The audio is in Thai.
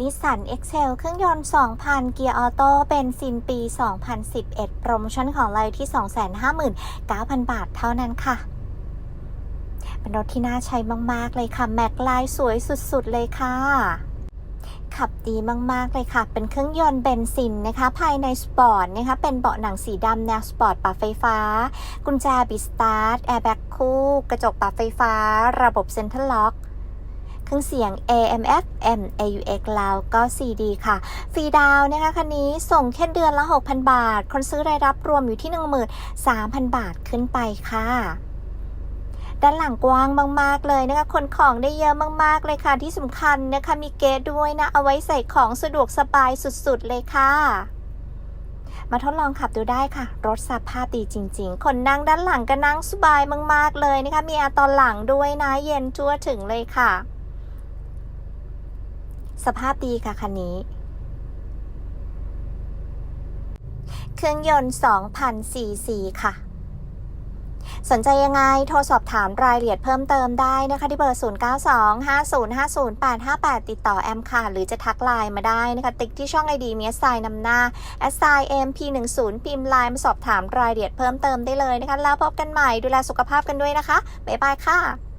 นิสสัน Excel เครื่องยนต์ 2,000 เกียร์ออโต้เบนซินปี 2011 โปรโมชั่นของเราอยู่ที่ 259,000 บาทเท่านั้นค่ะ เป็นรถที่น่าใช้มาก ๆ เลยค่ะ แม็กลายสวยสุด ๆ เลยค่ะขับดีมาก ๆ เลยค่ะ เป็นเครื่องยนต์เบนซินนะคะ ภายในสปอร์ตนะคะ เป็นเบาะหนังสีดำแนวสปอร์ตปรับไฟฟ้า กุญแจบิสตาร์ทแอร์แบ็กคู่ กระจกปรับไฟฟ้า ระบบเซ็นทรัลล็อก เครื่องเสียง AM FM AUX แล้วก็ CD ค่ะ ฟรีดาวนะคะคันนี้ส่งแค่เดือนละ 6,000 บาท คนซื้อรายรับรวมอยู่ที่ 13,000 บาทขึ้นไปค่ะด้านหลังกว้างมาก ๆ เลยนะคะขนของได้เยอะมาก ๆ เลยค่ะ ที่สำคัญนะคะ มีเกตด้วยนะ เอาไว้ใส่ของสะดวกสบายสุด ๆ เลยค่ะ มาทดลองขับดูได้ค่ะ รถสภาพดีจริง ๆ คนนั่งด้านหลังก็นั่งสบายมาก ๆ เลยนะคะ มีแอร์ตอนหลังด้วยนะ เย็นทั่วถึงเลยค่ะ สภาพดีค่ะคันนี้ เครื่องยนต์2,000ซีซีค่ะ สนใจยังไงโทรสอบถามรายละเอียดเพิ่มเติมได้นะคะ ที่เบอร์ 0925050858 ติดต่อแอมค่ะ หรือจะทักไลน์มาได้นะคะ ติ๊กที่ช่องไอดีมีแอสไซน์นำหน้าแอสไซน์ MP10 พิมพ์ไลน์มาสอบถามรายละเอียดเพิ่มเติมได้เลยนะคะ แล้วพบกันใหม่ดูแลสุขภาพกันด้วยนะคะ บ๊ายบายค่ะ